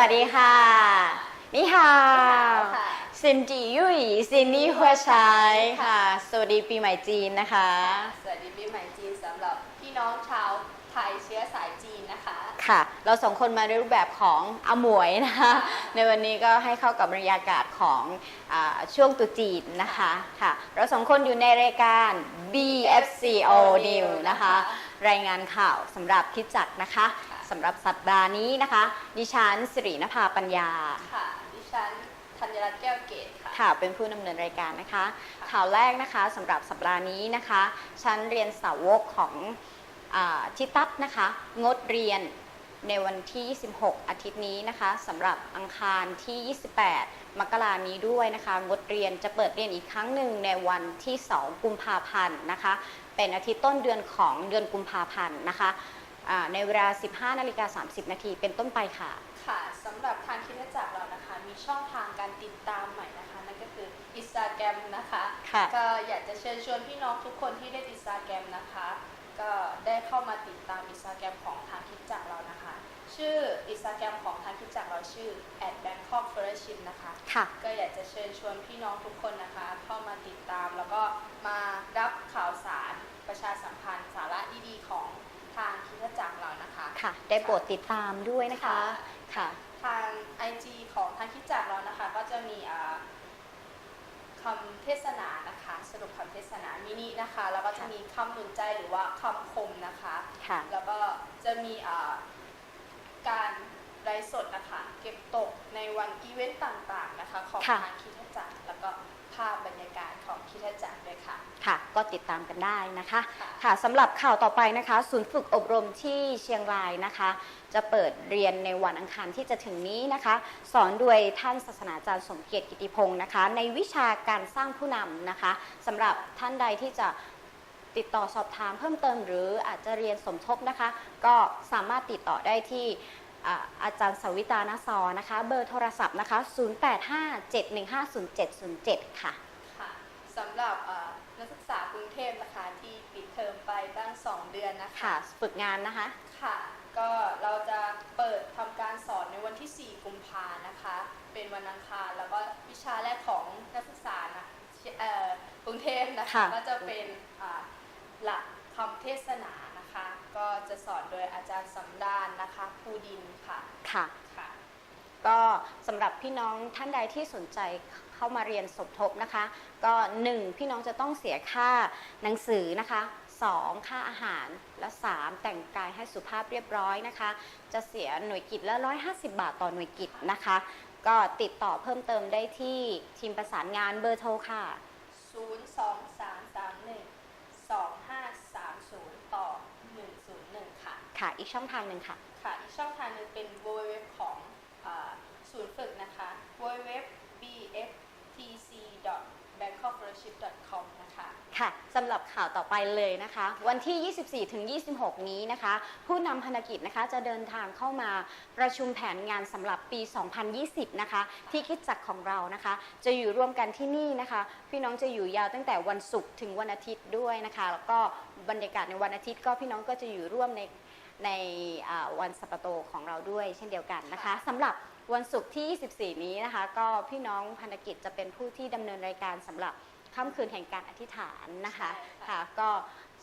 วัสดีค่ะ นี่ค่ะค่ะซินจียุยซินนี่หัวใช้ค่ะ สวัสดีปีใหม่จีนนะคะ สวัสดีปีใหม่จีนสำหรับพี่น้องชาวไทยเชื้อสายจีนนะคะ ค่ะ เราสองคนมาในรูปแบบของอาหมวยนะคะ ในวันนี้ก็ให้เข้ากับบรรยากาศของอาช่วงตรุษจีนนะคะค่ะ เราสองคนอยู่ในรายการ BFCO New นะคะ รายงานข่าวสำหรับคิดจักรนะคะค่ะ สำหรับสัปดาห์นี้นะคะ ดิฉันสิรินภาปัญญา ค่ะ ดิฉันธัญรัตน์แก้วเกตค่ะ ค่ะ เป็นผู้ดำเนินรายการนะคะ ข่าวแรกนะคะสำหรับสัปดาห์นี้นะคะ ฉันเรียนสาวกของอาทิตัดนะคะ งดเรียนในวันที่ 26 อาทิตย์นี้นะคะสำหรับอังคารที่ 28 มกรานี้ด้วยนะคะ งดเรียนจะเปิดเรียนอีกครั้งหนึ่งในวันที่ 2 กุมภาพันธ์นะคะ เป็นอาทิตย์ต้นเดือนของเดือนกุมภาพันธ์นะคะอ่า ในเวลา 15 นาฬิกา 30 นาทีเป็นต้นไปค่ะ ค่ะสำหรับทางคริดจักรเรานะคะ มีช่องทางการติดตามใหม่นะคะ นั่นก็คือ Instagram นะคะค่ะก็อยากจะเชิญชวนพี่น้องทุกคนที่เล่น Instagram นะคะ ก็ได้เข้ามาติดตาม Instagram ของทางคริดจักรเรานะคะ ชื่อ Instagram ของทางคริดจักรเราชื่อ @bangkok fellowship นะคะค่ะก็อยากจะเชิญชวนพี่น้องทุกคนนะคะ เข้ามาติดตามแล้วก็มารับข่าวสารประชาสัมพันธ์สาระดีๆของทางคริดจักรเรานะ คะค่ะ ได้โปรดติดตามด้วยนะคะค่ะ ทาง IG ของทางคริดจักรเรานะคะ ก็จะมีอ่าคำเทศนานะคะ สรุปคำเทศนามินินะคะ แล้วก็จะมีคำหนุนใจหรือว่าคำคมนะคะ ค่ะ แล้วก็จะมีอ่าการไลฟ์สดนะคะ เก็บตกในวันอีเวนต์ต่างๆนะคะ ของค่ะ ทางคริดจักรแล้วก็ภาพบรรยากาศของคริดจักรด้วยค่ะ ค่ะ ก็ติดตามกันได้นะคะค่ะค่ะสำหรับข่าวต่อไปนะคะ ศูนย์ฝึกอบรมที่เชียงรายนะคะ จะเปิดเรียนในวันอังคารที่จะถึงนี้นะคะ สอนโดยท่านศาสนาจารย์สมเกียรติกิติพงศ์นะคะ ในวิชาการสร้างผู้นำนะคะสำหรับท่านใดที่จะติดต่อสอบถามเพิ่มเติม หรืออาจจะเรียนสมทบนะคะ ก็สามารถติดต่อได้ที่อ่าอาจารย์สวิตานาซอนะคะ เบอร์โทรศัพท์นะคะ 0857150707 ค่ะ ค่ะสำหรับ 2 เดือนนะคะ ค่ะ ฝึกงานนะคะ ค่ะ ก็เราจะเปิดทำการสอนในวันที่ 4 กุมภานะคะ เป็นวันอังคารแล้วก็วิชาแรกของนักศึกษานะเอ่อกรุงเทพนะคะ ค่ะ ก็จะเป็นอ่าหลักคำเทศนานะคะ ก็จะสอนโดยอาจารย์สำดานนะคะภูดินค่ะค่ะ ค่ะ ก็สำหรับพี่น้องท่านใดที่สนใจเข้ามาเรียนสมทบนะคะ ก็1พี่น้องจะต้องเสียค่าหนังสือนะคะ 2 ค่าอาหาร และ 3 แต่งกายให้สุภาพเรียบร้อยนะคะ จะเสียหน่วยกิจละ 150 บาทต่อหน่วยกิจนะคะ ก็ติดต่อเพิ่มเติมได้ที่ทีมประสานงานเบอร์โทรค่ะ 023312530 ต่อ 101 ค่ะ ค่ะ อีกช่องทางหนึ่งค่ะ ค่ะ อีกช่องทางหนึงเป็น www ของอาศูนย์ฝึกนะคะ www bftc.bangkokfellowship.com นะคะ ค่ะ สำหรับข่าวต่อไปเลยนะคะ วันที่ 24ถึง26 นี้นะคะ ผู้นำภารกิจนะคะจะเดินทางเข้ามาประชุมแผนงานสำหรับปี 2020 นะคะ ที่คิดจักของเรานะคะ จะอยู่ร่วมกันที่นี่นะคะ พี่น้องจะอยู่ยาวตั้งแต่วันศุกร์ถึงวันอาทิตย์ด้วยนะคะ แล้วก็บรรยากาศในวันอาทิตย์ก็พี่น้องก็จะอยู่ร่วมในในวันสัปโตของเราด้วยเช่นเดียวกันนะคะสำหรับวันศุกร์ที่ 24 นี้นะคะ ก็พี่น้องพันธกิจจะเป็นผู้ที่ดำเนินรายการสำหรับ ค่ำคืนแห่งการอธิษฐานนะคะใช่ค่ะค่ะก็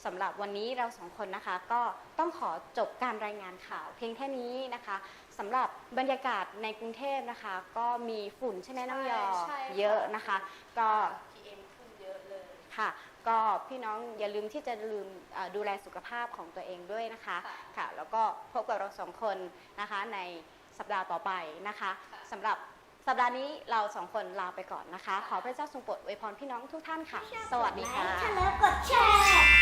สำหรับวันนี้เราสองคนนะคะก็ต้องขอจบการรายงานข่าวเพียงแค่นี้นะคะสำหรับบรรยากาศในกรุงเทพนะคะ ก็มีฝุ่นใช่ไหมน้องยอใช่ค่เยอะนะคะ ก็ PM ขึ้นเยอะเลย ค่ะ ก็พี่น้องอย่าลืมที่จะลืมเอ่อดูแลสุขภาพของตัวเองด้วยนะคะ ค่ะค่ะ แล้วก็พบกับเราสองคนนะคะในสัปดาห์ต่อไปนะคะค่ะ สำหรับ สัปดาห์นี้เราสองคนลาไปก่อนนะคะ ขอพระเจ้าทรงโปรดอวยพรพี่น้องทุกท่านค่ะ สวัสดีค่ะแล้วกดแชร์